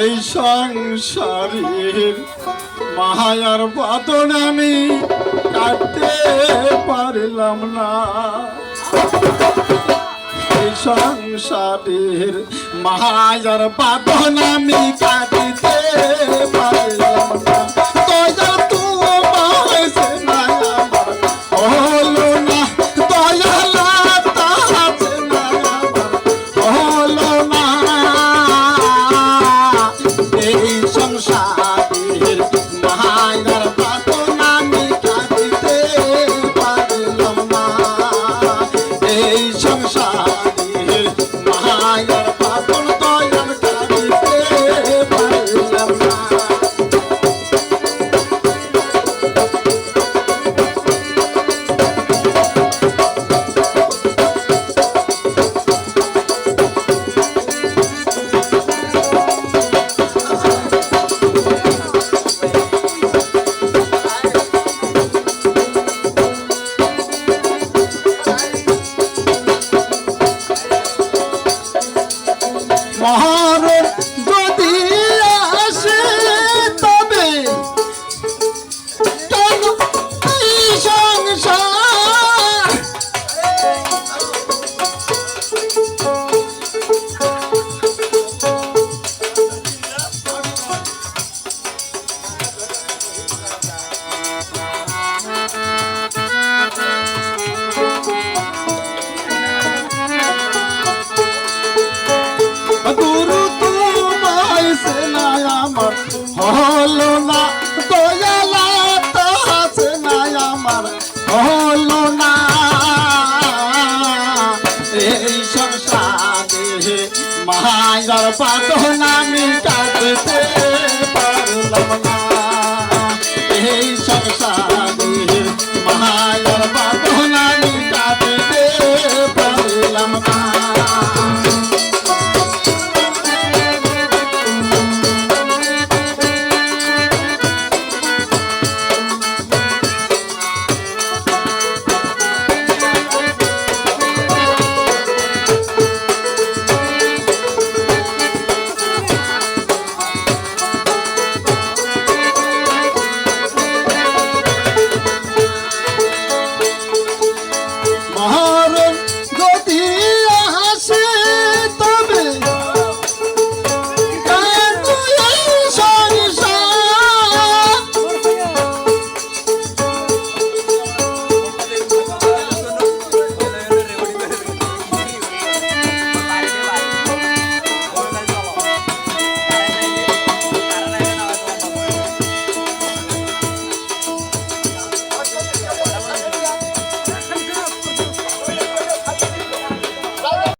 এই সংসারের মায়ার বাদন আমি কাটতে পারলাম না। এই সংসারের মায়ার বাদন আমি কাটতে পারলাম Wow. না দয়ালা তাহা সেনা আমার হলো না। এই সংসারে মায়ার পাতন